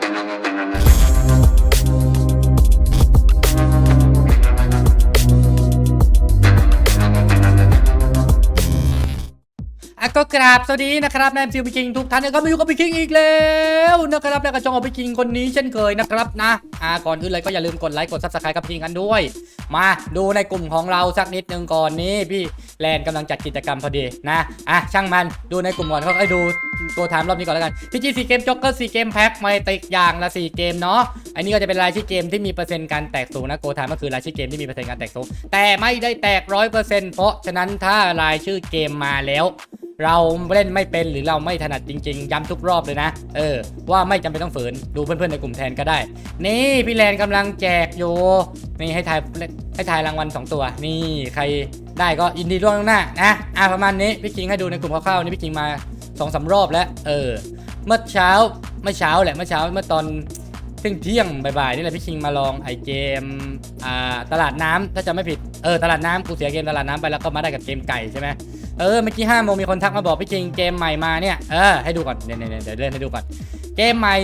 thank you. ก็กราบสวัสดีนะครับนายซิวพิคิงทุกท่านนะครับมาอยู่กับพิคิงอีกแล้วนะครับแล้วก็จองเอาพิคิงคนนี้เช่นเคยนะครับนะอ่าก่อนอื่นเลยก็อย่าลืมกดไลค์กดซับสไครต์กับพิคิงกันด้วย มาดูในกลุ่มของเราสักนิดนึงก่อนนี้พี่แลนกำลังจัดกิจกรรมพอดีนะอะช่างมันดูในกลุ่มก่อนเขาไอ้ดูตัวถามรอบนี้ก่อนแล้วกันพี่จีซีเกมจ็อกเกอร์ซีเกมแพ็คไมาติกอย่างละสี่เกมเนาะอันนี้ก็จะเป็นรายชื่อเกมที่มีเปอร์เซ็นต์การแตกสูงนะโกทามก็คือรายชื่อเกมที่มีเปอร์เซ็นต์การแตกสูงแต่ไม่ได้แตกร้อยเปอร์เซ็นต์เพราะฉะนั้นถ้ารายชื่อเกมมาแล้ว เราเล่นไม่เป็นหรือเราไม่ถนัดจริง ๆ ย้ำทุกรอบเลยนะ เออ ว่าไม่จำเป็นต้องฝืนดูเพื่อนๆในกลุ่มแทนก็ได้ นี่พี่แลนกำลังแจกอยู่นี่ให้ทายให้ทายรางวัล2ตัว นี่ใครได้ก็ยินดีร่วงหน้านะอะประมาณนี้พี่คิงให้ดูในกลุ่มคร่าวๆนี่พี่คิงมา2อสารอบแล้วเออ เมื่อเช้าเมื่อเช้าแหละเมื่อเช้าเมื่อตอนเที่ยงเที่ยงบ่ายๆนี่แหละพี่คิงมาลองไอเกมอ่าตลาดน้ำถ้าจะไม่ผิดเออตลาดน้ำกูเสียเกมตลาดน้ำไปแล้วก็มาได้กับเกมไก่ใช่ไหม เออเมื่อกี้ห้าโมงมีคนทักมาบอกพี่จริงเกมใหม่มาเนี่ย เออให้ดูก่อนเนี่ยเนี่ยเดี๋ยวเล่นให้ดูก่อน เกมใหม่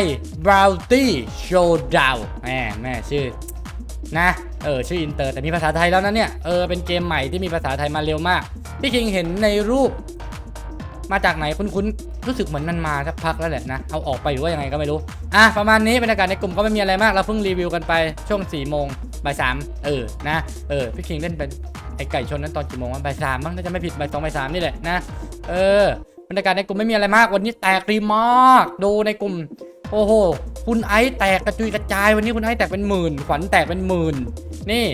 Y Bounty Showdown แม่แม่ชื่อนะเออชื่ออินเตอร์แต่มีภาษาไทยแล้วนะเนี่ยเออเป็นเกมใหม่ที่มีภาษาไทยมาเร็วมาก พี่คิงเห็นในรูป มาจากไหนคุ้นๆรู้สึกเหมือนมันมาสักพักแล้วแหละนะเอาออกไปหรือว่ายังไงก็ไม่รู้อะประมาณนี้บรรยากาศในกลุ่มก็ไม่มีอะไรมากเราเพิ่งรีวิวกันไปช่วง4ี่โมงบ่ายสามเออนะเออพี่คิงเล่นเป็นไอไก่ชนนั้นตอนกี่โมงวะบ่ายสามมั้งน่าจะไม่ผิดบ่ายสองบ่ายสามนี่แหละนะเออบรรยากาศในกลุ่มไม่มีอะไรมากวันนี้แตกดีมากดูในกลุ่มโอ้โห คุณไอซ์แตกกระจุยกระจายวันนี้คุณไอซ์แตกเป็นหมื่น ขวัญแตกเป็นหมื่น นี่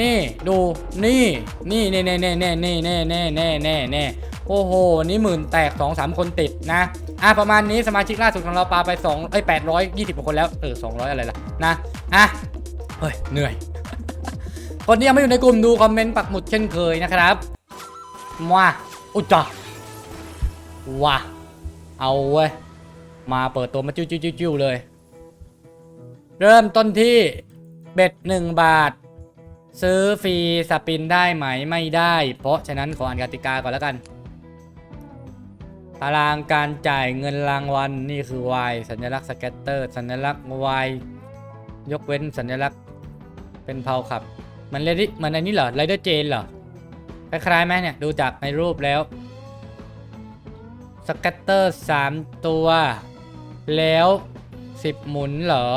นี่ ดู นี่ นี่นี่แน่แน่แน่แน่แน่แน่แน่แน่แน่ โอ้โห นี่หมื่นแตกสองสามคนติดนะ อะ ประมาณนี้สมาชิกล่าสุดของเราปาไป2เอ้ย820กว่าคนแล้ว เออ 200 อะไรล่ะ นะ อะ เฮ้ย เหนื่อย คนที่ยังไม่อยู่ในกลุ่มดูคอมเมนต์ปักหมุดเช่นเคยนะครับมาอุจจาว้าเอาเว้ย มาเปิดตัวมาจิ้วจิ้วจิ้วจิ้วเลย เริ่มต้นที่เบ็ดหนึ่งบาท ซื้อฟรีสปินได้ไหมไม่ได้ เพราะฉะนั้นขออ่านกติกาก่อนแล้วกัน ตารางการจ่ายเงินรางวัลนี่คือ Y สัญลักษณ์สเก็ตเตอร์ สัญลักษณ์ Y ยกเว้นสัญลักษณ์เป็นเพาขับ มันเลดิมันอันนี้เหรอไรเดอร์เจนเหรอคล้ายๆไหมเนี่ย ดูจากในรูปแล้วสเก็ตเตอร์สามตัว แล้วสิบหมุนเหรอ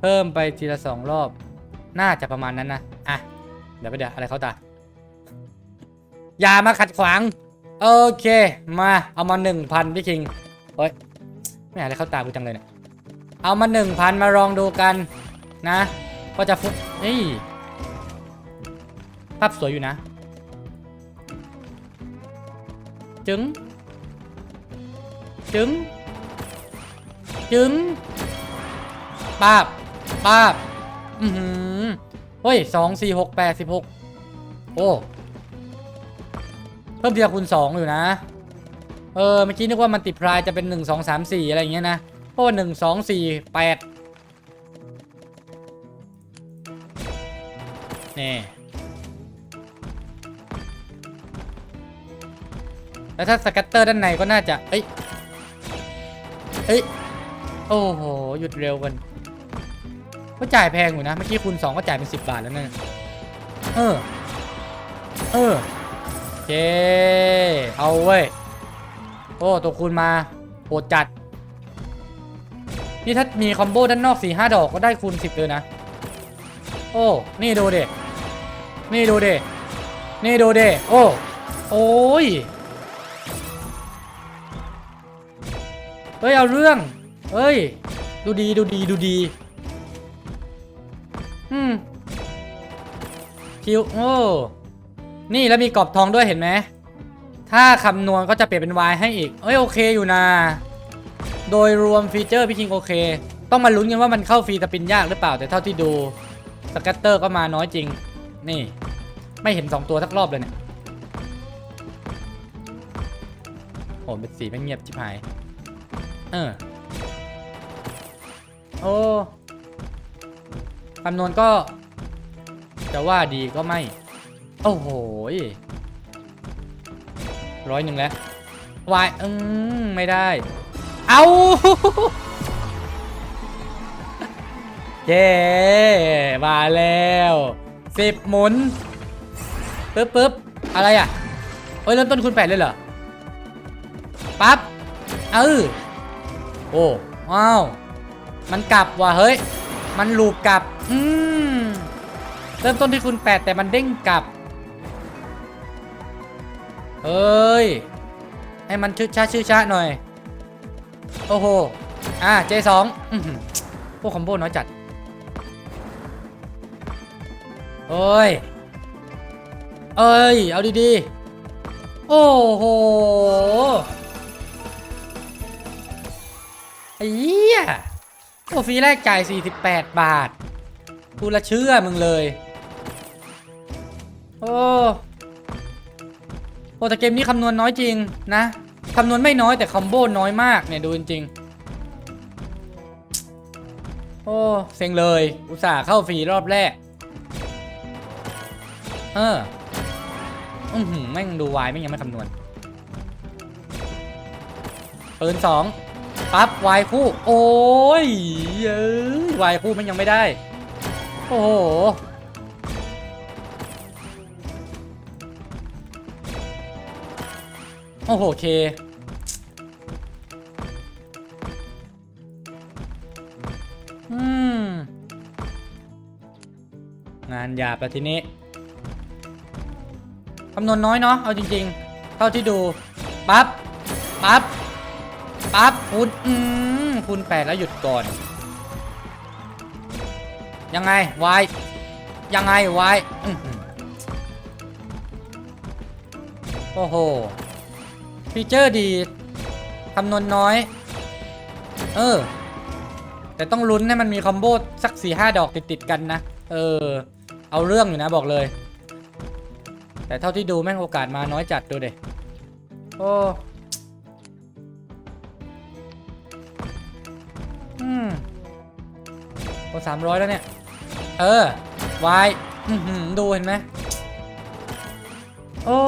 เพิ่มไปทีละสองรอบ น่าจะประมาณนั้นนะ อะ เดี๋ยวไปเดี๋ยวอะไรเขาตาอย่ามาขัดขวาง โอเค มา เอามาหนึ่งพันพี่คิงเฮ้ยไม่อะไรเข้าตากูจังเลยเนี่ย เอามาหนึ่งพันมาลองดูกันนะ ก็จะฟุกนี่ภาพสวยอยู่นะ จึง จึง จึงป้าบป้าบอือหือเฮ้ยสองสี่หกแปดสิบหกโอ้ เพิ่มทีละคูณสองอยู่นะ เออเมื่อกี้นึกว่ามันติดพรายจะเป็นหนึ่งสองสามสี่อะไรอย่างเงี้ยนะเพราะว่าหนึ่งสองสี่แปดนี่แล้วถ้าสกัตเตอร์ด้านในก็น่าจะ เอ้ย เอ้ย โอ้โห หยุดเร็วกันก็จ่ายแพงอยู่นะ เมื่อกี้คูณสองก็จ่ายเป็นสิบบาทแล้วนั่นนะเออ เออ เค เอาเว้ย โอ้ ตัวคูณมาโหดจัด นี่ถ้ามีคอมโบด้านนอก4ี่ห้าดอกก็ได้คูณ 10 เลยนะ โอ้ นี่ดูเดนี่ดูเดนี่ดูเดโอ้ โอ้ย เฮ้ย เอาเรื่อง เฮ้ย ดูดีดูดีดูดีอืมคิว โอ้ นี่แล้วมีกรอบทองด้วยเห็นไหม ถ้าคำนวณก็จะเปลี่ยนเป็น y ให้อีก เอ้ยโอเคอยู่นะ โดยรวมฟีเจอร์พี่คิงโอเค ต้องมาลุ้นกันว่ามันเข้าฟรีสปินยากหรือเปล่า แต่เท่าที่ดูสแกตเตอร์ก็มาน้อยจริง นี่ ไม่เห็น 2 ตัวสักรอบเลยเนี่ยโอ้เป็นสีไม่เงียบชิบหาย เออ โอ้คำนวณก็ จะว่าดีก็ไม่ โอ้โหร้อยหนึ่งแล้ววายอืมไม่ได้ เอาเย้มาแล้วสิบหมุนปึ๊บปึ๊บอะไรอะเอ้ยเริ่มต้นคูณแปดเลยเหรอปั๊บเออโอ้ว้าวมันกลับว่ะเฮ้ย มันลูปกลับ อืมเริ่มต้นที่คูณแปดแต่มันเด้งกลับ เอ้ย ให้มันชื่อช้าชื่อช้าหน่อย โอ้โห อะ J2 อื้อหือพวกคอมโบน้อยจัดเอ้ย เอ้ย เอาดีๆ โอ้โห ไอ้เหี้ยโอ้ฟรีแรกจ่าย 48 บาท กูละเชื่อมึงเลย โอ้ อ้แต่เกมนี้คำนวณน้อยจริงนะคำนวณไม่น้อยแต่คอมโบน้อยมากเนี่ยดูจริงๆโอ้เซ็งเลย อุตส่าห์เข้าฟรีรอบแรก เอออือหือแม่งดูวายแม่งยังไม่คำนวณปืนสองปั๊บวายคู่ โอ้ยเย้ยวายคู่แม่งยังไม่ได้ โอ้โห อ้โหเค อืม งานหยาบแล้วทีนี้คำนวณน้อยเนาะ เอาจริงๆ เท่าที่ดู ปั๊บ ปั๊บ ปั๊บ คูณ อืม คูณแปดแล้วหยุดก่อน ยังไง วาย ยังไง วาย โอ้โห ฟีเจอร์ดีคำนวณน้อย เออ แต่ต้องลุ้นให้มันมีคอมโบสักสี่ห้าดอกติดๆกันนะ เออ เอาเรื่องอยู่นะบอกเลย แต่เท่าที่ดูแม่งโอกาสมาน้อยจัดดูเด็โอ้อืมโอ้สามร้อยแล้วเนี่ย เออวายดูเห็นไหมโอ้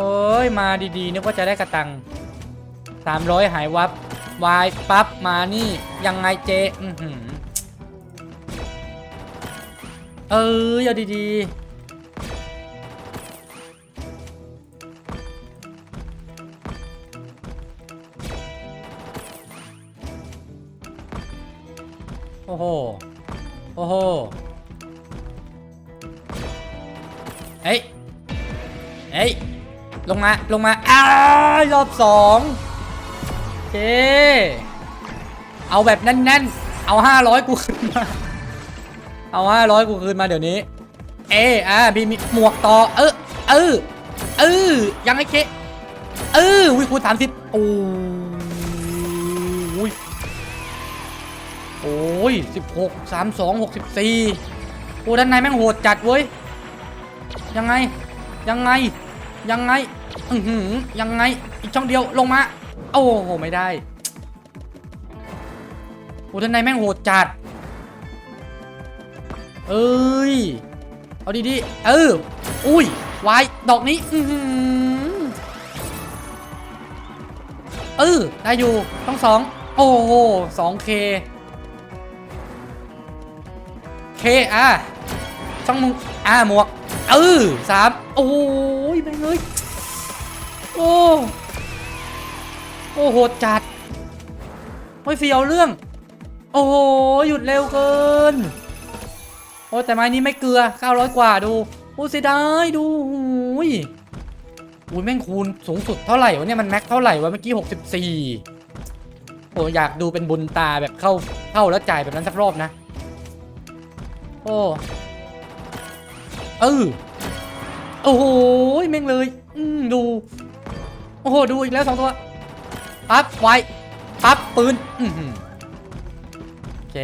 อ้ย มาดีๆนึกว่าจะได้กระตังสามร้อยหายวับวายปั๊บมานี่ ยังไงเจอือหือเออเอาดีๆ โอ้โห โอ้โห เฮ้ย เฮ้ย ลงมา ลงมา อ้ารอบสองเจเอาแบบแน่นๆ เอาห้าร้อยกูขึ้นมา เอาห้าร้อยกูคืนมาเดี๋ยวนี้ เออะพี่มีหมวกต่อ เออ เออ เออ ยังไงเค เออวิคูณสามสิบโอ้ยโอ้ยสิบหกสามสองหกสิบสี่โอ้ด้านในแม่งโหดจัดเว้ย ยังไง ยังไง ยังไงอือหือยังไงอีกช่องเดียวลงมา โอ้โหไม่ได้โอ้ด้านในแม่งโหดจัด เอ้ย เอาดีๆ เออ อุ้ย วาย ดอกนี้อือหือเออ ได้อยู่ ต้องสอง โอ้โหสองเค เคอะช่องมุงอะหมวก เออสามโอ้ยแม่งเลยโอ้โอ้โหดจัดโอ้ยเฟียวเรื่อง โอ้โหหยุดเร็วเกิน โอ้แต่ไม้นี้ไม่เกลือ 900 กว่าดู โอ้เสียดายดูหูยอุ้ยแม่งคูณสูงสุดเท่าไหร่วะเนี่ยมันแม็กเท่าไหร่วะเมื่อกี้ 64โอ้อยากดูเป็นบุญตาแบบเข้าเข้าแล้วจ่ายแบบนั้นสักรอบนะ โอ้ เออโอ้โหแม่งเลย อืมดู โอ้โห ดูอีกแล้วสองตัวปั๊บไว้ปั๊บปืนอืโอเค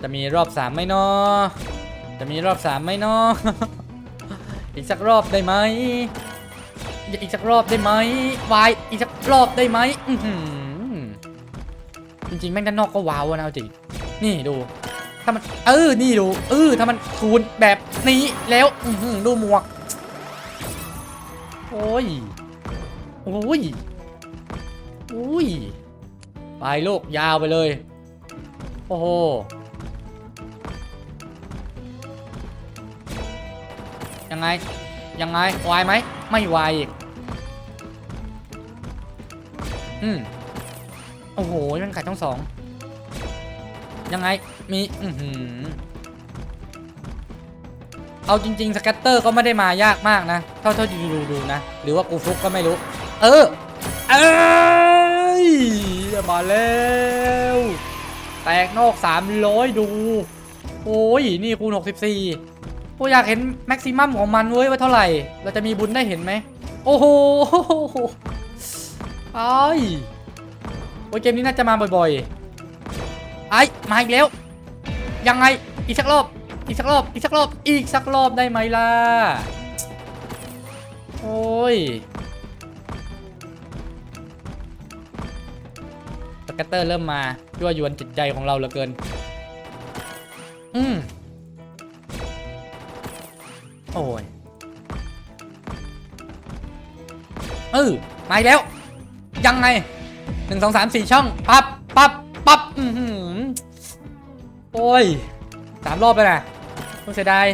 จะมีรอบสามไหมเนาะจะมีรอบสามไหมเนาะอีกสักรอบได้ไหมอีกสักรอบได้ไหมวายอีกสักรอบได้ไหมอือหือจริงๆ แม่งด้านนอกก็ว้าวนะจริง นี่ดู ถ้ามันเออนี่ดูเออถ้ามันคูณแบบนี้แล้วอืดูหมวก โอ้ยโอ้ยโอ้ยไปลูกยาวไปเลย โอ้โหยังไง ยังไงวายไหม ไม่วายอีก อืม โอ้โห มันไข่ต้องสอง ยังไง มีอือหือเอาจริง ๆสแกตเตอร์ก็ไม่ได้มายากมากนะ เท่าเท่าที่ดูดูนะ หรือว่ากูฟุกก็ไม่รู้ เออ เอ้ยมาแล้ว แตกนอก300ดู โอ้ย นี่คูณ64กูอยากเห็นแม็กซิมัมของมันเว้ยว่าเท่าไหร่ เราจะมีบุญได้เห็นไหม โอ้โหไอ้โอ้ยเกมนี้น่าจะมาบ่อยๆไอ้มาอีกแล้ว ยังไงอีกสักรอบอีกสักรอบอีกสักรอบอีกสักรอบได้ไหมล่ะโอ้ยสแกตเตอร์เริ่มมายั่วยวนจิตใจของเราเหลือเกิน อืมโอ้ยเออมาแล้ว ยังไงหนึ่งสองสามสี่ช่อง ปั๊บปั๊บปั๊บอือหือ โอ้ยสามรอบไปนะต้องเสียดาย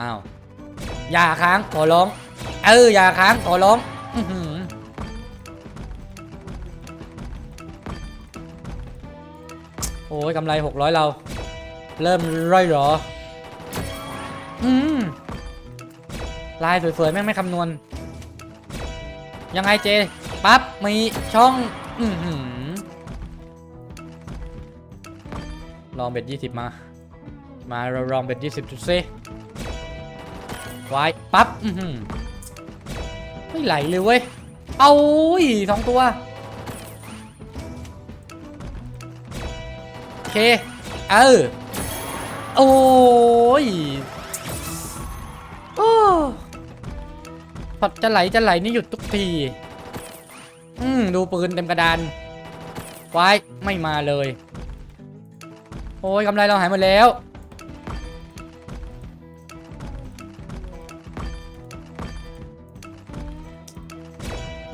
อ้าว อย่าค้างขอร้อง เออ อย่าค้างขอร้องอืโอ้ยกำไร 600 เรา เริ่มร่อยหรอ อืม ลายสวยๆ แม่งไม่คำนวณ ยังไงเจ ปั๊บ มีช่อง อืลองเบ็ด20มา มาเราลองเบ็ด20จุดซิไว้ปั๊บ อืไม่ไหลเลยเว้ย เอาอีสองตัว โอเค เออ โอ้ย โอ้ พอจะไหลจะไหลนี่หยุดทุกที อืมดูปืนเต็มกระดานไว้ไม่มาเลย โอ้ยกำไรเราหายหมดแล้ว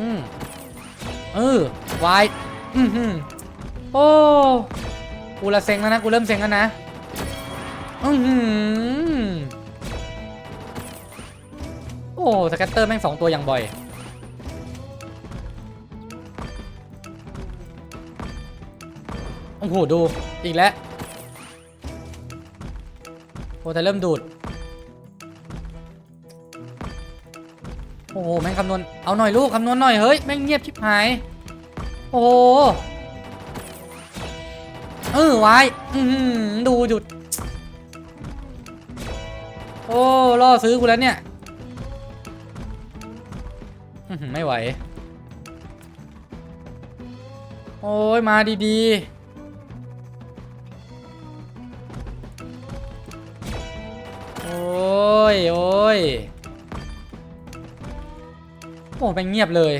อืมเออวายอืมฮึโอ้กูละเซ็งแล้วนะ กูเริ่มเซ็งแล้วนะ อือ หือโอ้สแกตเตอร์แม่งสองตัวอย่างบ่อย โอ้โห ดู อีกแล้วโอ้แต่เริ่มดูด โอ้โห แม่งคำนวณ เอาหน่อยลูก คำนวณหน่อยเฮ้ย แม่งเงียบชิบหาย โอ้โห เออไว้ดูหยุด โอ้ล่อซื้อกูแล้วเนี่ย ไม่ไหว โอ้ยมาดีๆ โอ้ย โอ้ย โอ้แม่งเงียบเลย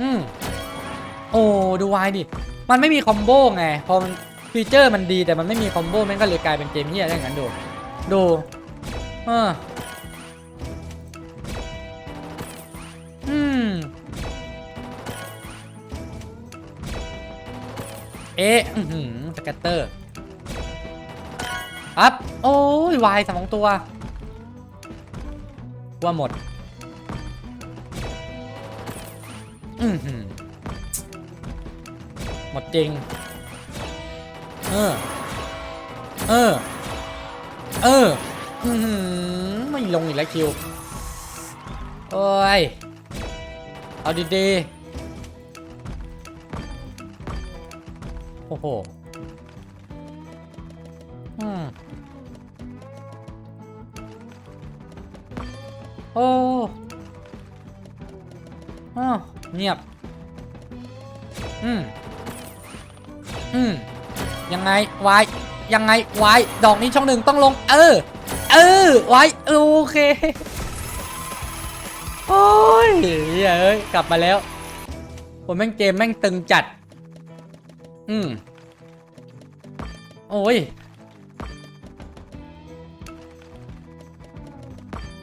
อืมโอ้ ดูวายดิ มันไม่มีคอมโบไง พอมันฟีเจอร์มันดีแต่มันไม่มีคอมโบม่งก็เลยกลายเป็นเกมเฮียได้อย่างนั้นดู ดู เอออื เอ๊ะอือหือสแกตเตอร์อัพโอ้ยวายสองตัว ว่าหมด อือหือหมดจริง เออ เออ เอออือหือไม่ลงอีกแล้วคิว โอ้ย เอาดีๆ โอ้โหอืมโอ้อ้าวเงียบ อืม อืม ยังไงวายยังไงวายดอกนี้ช่องหนึ่งต้องลง เออ เออวายโอเค โอ้ยเฮ้ย กลับมาแล้วผมแม่งเกมแม่งตึงจัด อืม โอ้ย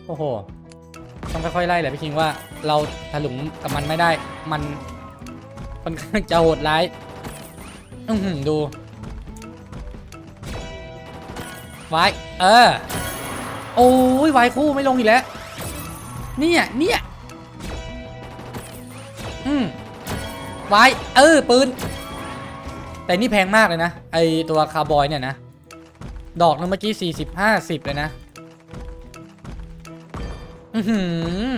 โอ้โห ต้องค่อยๆไล่แหละพี่คิงว่าเราถลุงกับมันไม่ได้ มันมันจะโหดร้าย อืมดู ไว้ เออ โอ้ยไว้คู่ไม่ลงอีกแล้ว เนี่ยเนี่ย อืมไว้ เออ ปืน แต่นี่แพงมากเลยนะ ไอตัวคาร์บอยเนี่ยนะ ดอกนึงเมื่อกี้40 50เลยนะอือหือ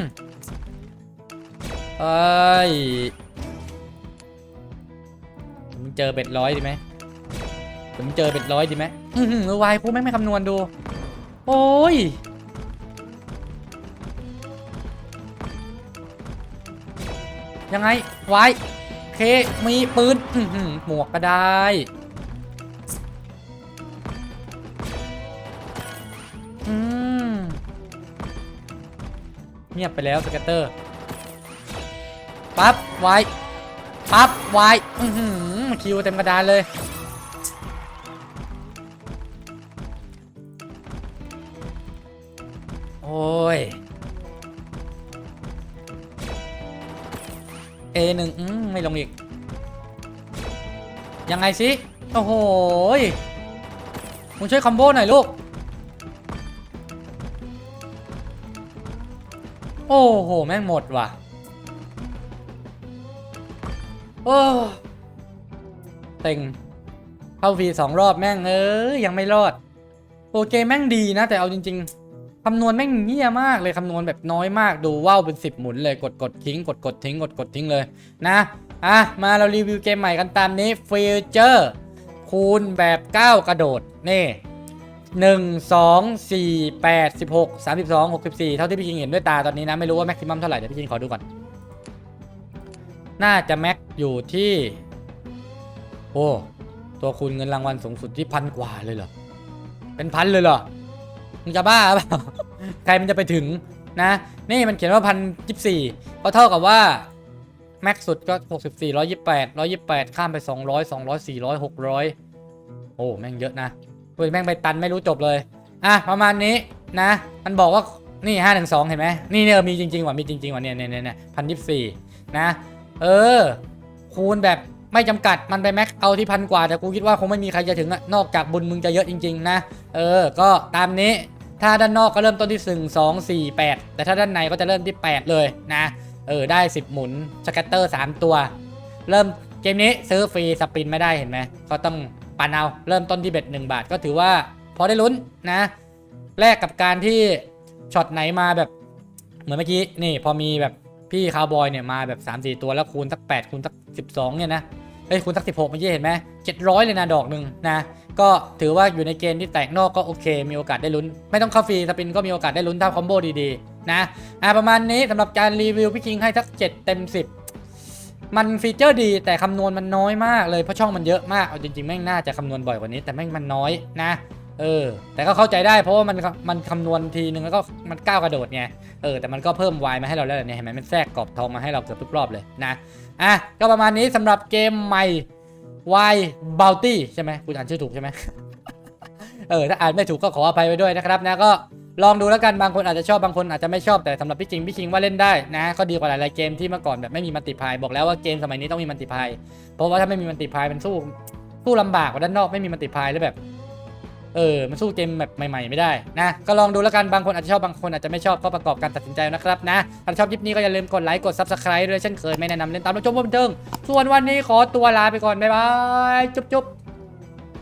เอ้ยมึงเจอเบ็ดร้อยดีไหมผมเจอเบ็ดร้อยดีไหมอือหือวายกูแม่งไม่คำนวณดู โอ้ยยังไงวาย เค มีปืนหมวกก็ได้ อืม เงียบไปแล้วสเกตเตอร์ ปั๊บ ไว้ ปั๊บ ไวอือหือคิวเต็มกระดานเลยโอ้ย A หนึ่งอืมไม่ลงอีก ยังไงสิ โอ้โหยมึงช่วยคอมโบหน่อยลูก โอ้โห แม่งหมดว่ะ โอ้เต็งเข้าฟรีสองรอบแม่งเอ้ยยังไม่รอด โอเคแม่งดีนะ แต่เอาจริง ๆ คำนวณแม่งเงี้ยมากเลยคำนวณแบบน้อยมากดูว่าวเป็น 10 หมุนเลยกดกดทิ้งกดกดทิ้งกดกดทิ้งเลยนะอะมาเรารีวิวเกมใหม่กันตามนี้ฟิวเจอร์คูณแบบ 9 กระโดด นี่1 2 4 8 16 32 64เท่าที่พี่คิงเห็นด้วยตาตอนนี้นะ ไม่รู้ว่าแม็กซิมัมเท่าไหร่เดี๋ยวพี่คิงขอดูก่อน น่าจะแม็กอยู่ที่ โอ้ ตัวคูณเงินรางวัลสูงสุดที่พันกว่าเลยเหรอ เป็นพันเลยเหรอ มึงจะบ้าเปล่า ใครมันจะไปถึงนะ นี่มันเขียนว่าพันยี่สี่ก็เท่ากับว่า แม็กสุดก็หกสิบสี่ร้อยยี่แปดร้อยยี่แปดข้ามไปสองร้อยสองร้อยสี่ร้อยหกร้อยโอ้แม่งเยอะนะเฮ้ยแม่งไปตันไม่รู้จบเลย อะประมาณนี้นะ มันบอกว่านี่ห้าหนึ่งสองเห็นไหมนี่เนี่ยมีจริงๆว่ะมีจริงๆว่ะเนี่ยเนี่ยเนี่ยพันยี่สี่นะ เออ คูณแบบไม่จำกัดมันไปแม็กเอาที่พันกว่าแต่กูคิดว่าคงไม่มีใครจะถึงอะนอกจากบุญมึงจะเยอะจริง ๆ นะ เออ ก็ตามนี้ ถ้าด้านนอกก็เริ่มต้นที่1 2 4 8 แต่ถ้าด้านในก็จะเริ่มที่ 8 เลยนะ เออได้ 10 หมุนสแกตเตอร์ 3 ตัว เริ่มเกมนี้ซื้อฟรีสปินไม่ได้เห็นไหมก็ต้องปันเอาเริ่มต้นที่เบ็ด1บาทก็ถือว่าพอได้ลุ้นนะแลกกับการที่ช็อตไหนมาแบบเหมือนเมื่อกี้นี่พอมีแบบพี่คาวบอยเนี่ยมาแบบ 3-4 ตัวแล้วคูณสัก8คูณสัก 12เนี่ยนะเฮ้ยคูณสัก 16เมื่อกี้เห็นไหม 700 เลยนะดอกหนึ่งนะ ก็ถือว่าอยู่ในเกณฑ์ที่แตกนอกก็โอเค มีโอกาสได้ลุ้น ไม่ต้องเข้าฟรีสปินก็มีโอกาสได้ลุ้นถ้าคอมโบดีๆ นะอะประมาณนี้สำหรับการรีวิวพี่คิงให้สัก 7 เต็ม 10 มันฟีเจอร์ดีแต่คำนวณมันน้อยมากเลยเพราะช่องมันเยอะมากเอาจริงๆแม่งน่าจะคำนวณบ่อยกว่านี้แต่แม่งมันน้อยนะเออ แต่ก็เข้าใจได้เพราะว่ามันมันคำนวณทีนึงแล้วก็มันก้าวกระโดดไง เออ แต่มันก็เพิ่มวายมาให้เราแล้วเนี่ยเห็นไหมมันแทรกกรอบทองมาให้เราเกือบทุกรอบเลยนะ อะ ก็ประมาณนี้สำหรับเกมใหม่ Y Bounty ใช่ไหมคุณอ่านชื่อถูกใช่ไหมเออถ้าอ่านไม่ถูกก็ขออภัยไว้ด้วยนะครับนะก็ลองดูแล้วกันบางคนอาจจะชอบบางคนอาจจะไม่ชอบแต่สำหรับพี่จริงพี่คิงว่าเล่นได้นะก็ดีกว่าหลายๆเกมที่เมื่อก่อนแบบไม่มีมัลติพายบอกแล้วว่าเกมสมัยนี้ต้องมีมัลติพายเพราะว่าถ้าไม่มีมัลติพายมันสู้สู้ลำบากกว่าด้านนอกไม่มีมัลติพายแล้วแบบ เออ มันสู้เกมแบบใหม่ๆไม่ได้นะ ก็ลองดูแล้วกัน บางคนอาจจะชอบ บางคนอาจจะไม่ชอบ ก็ประกอบการตัดสินใจนะครับนะถ้าชอบคลิปนี้ก็อย่าลืมกดไลค์ กด subscribe ด้วยเช่นเคย ไม่แนะนำเล่นตามรับชมบันเทิงส่วนวันนี้ขอตัวลาไปก่อน บ๊ายบาย จุ๊บๆ